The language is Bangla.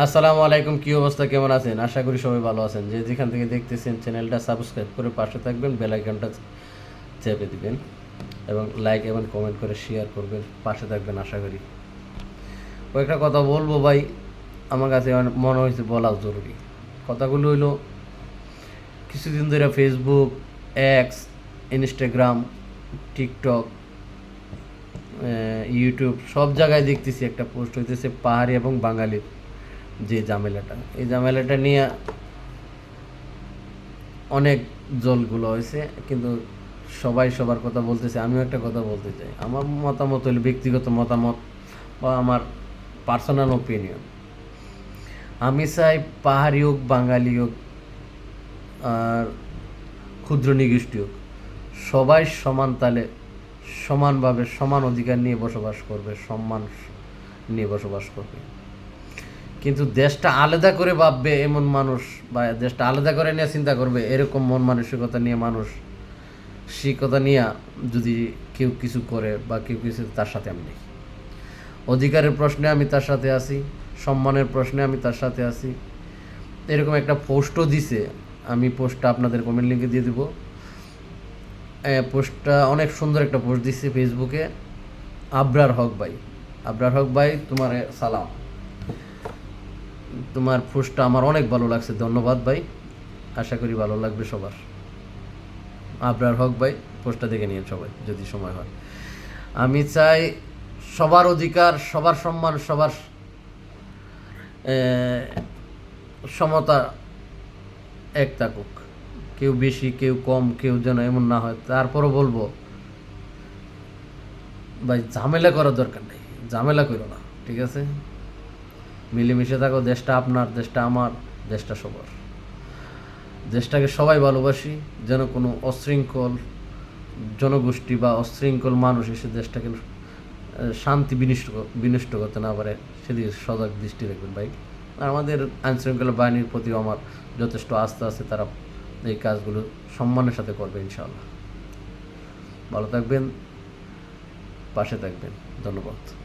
আসসালামু আলাইকুম, কি অবস্থা, কেমন আছেন? আশা করি সবাই ভালো আছেন। যে যেখান থেকে দেখতেছেন, চ্যানেলটা সাবস্ক্রাইব করে পাশে থাকবেন, বেল আইকনটা চেপে দিবেন এবং লাইক এবং কমেন্ট করে শেয়ার করবেন, পাশে থাকবেন, আশা করি। কয়েকটা কথা বলব ভাই, আমার কাছে মনে হয়েছে বলা জরুরি। কথাগুলো হইল, কিছুদিন ধরে Facebook X Instagram TikTok YouTube সব জায়গায় দেখতেছি একটা পোস্ট হইতেছে পাহাড়ি এবং বাঙালির। যে ঝামেলাটা। এই ঝামেলাটা নিয়ে অনেক জলগুলো হয়েছে, কিন্তু সবাই সবার কথা বলতেছে, আমিও একটা কথা বলতে চাই। আমার মতামত হলো ব্যক্তিগত মতামত বা আমার পার্সোনাল ওপিনিয়ন আমি চাই পাহাড়ি হোক, বাঙালি হোক, আর ক্ষুদ্র নিগোষ্ঠী হোক, সবাই সমান তালে, সমানভাবে সমান অধিকার নিয়ে বসবাস করবে, সম্মান নিয়ে বসবাস করবে। কিন্তু দেশটা আলাদা করে ভাববে এমন মানুষ বা দেশটা আলাদা করে নিয়ে চিন্তা করবে, এরকম মন মানসিকতা নিয়ে মানুষ কথা নিয়ে যদি কেউ কিছু করে বা কেউ কিছু তার সাথে আমি নেই অধিকারের প্রশ্নে আমি তার সাথে আছি, সম্মানের প্রশ্নে আমি তার সাথে আছি। এরকম একটা পোস্টও দিছে, আমি পোস্টটা আপনাদের কমেন্ট লিঙ্কে দিয়ে দেবো। পোস্টটা অনেক সুন্দর একটা পোস্ট দিচ্ছে ফেসবুকে আবরার হক ভাই, আবরার হক ভাই, তোমার সালাম। তোমার পোস্টটা আমার অনেক ভালো লাগছে, ধন্যবাদ ভাই। আশা করি ভালো লাগবে সবার। আবরার হক ভাই পোস্টটা দেখে নিন সবাই, যদি সময় হয়। আমি চাই সবার অধিকার, সবার সম্মান, সবার সমতা এক থাকুক। কেউ বেশি, কেউ কম, কেউ যেন এমন না হয়। তারপরও বলব, ভাই, ঝামেলা করার দরকার নেই। ঝামেলা করো না, ঠিক আছে? মিলেমিশে থাকো, দেশটা আপনার, দেশটা আমার, দেশটা সবার। দেশটাকে সবাই ভালোবাসি, যেন কোনো অশৃঙ্খল জনগোষ্ঠী বা অশৃঙ্খল মানুষ এসে দেশটাকে শান্তি বিনিষ্ট বিনষ্ট করতে না পারে, সেদিকে সজাগ দৃষ্টি রাখবেন ভাই। আর আমাদের আইনশৃঙ্খলা বাহিনীর প্রতিও আমার যথেষ্ট আস্থা আছে, তারা এই কাজগুলো সম্মানের সাথে করবে, ইনশাআল্লাহ। ভালো থাকবেন, পাশে থাকবেন। ধন্যবাদ।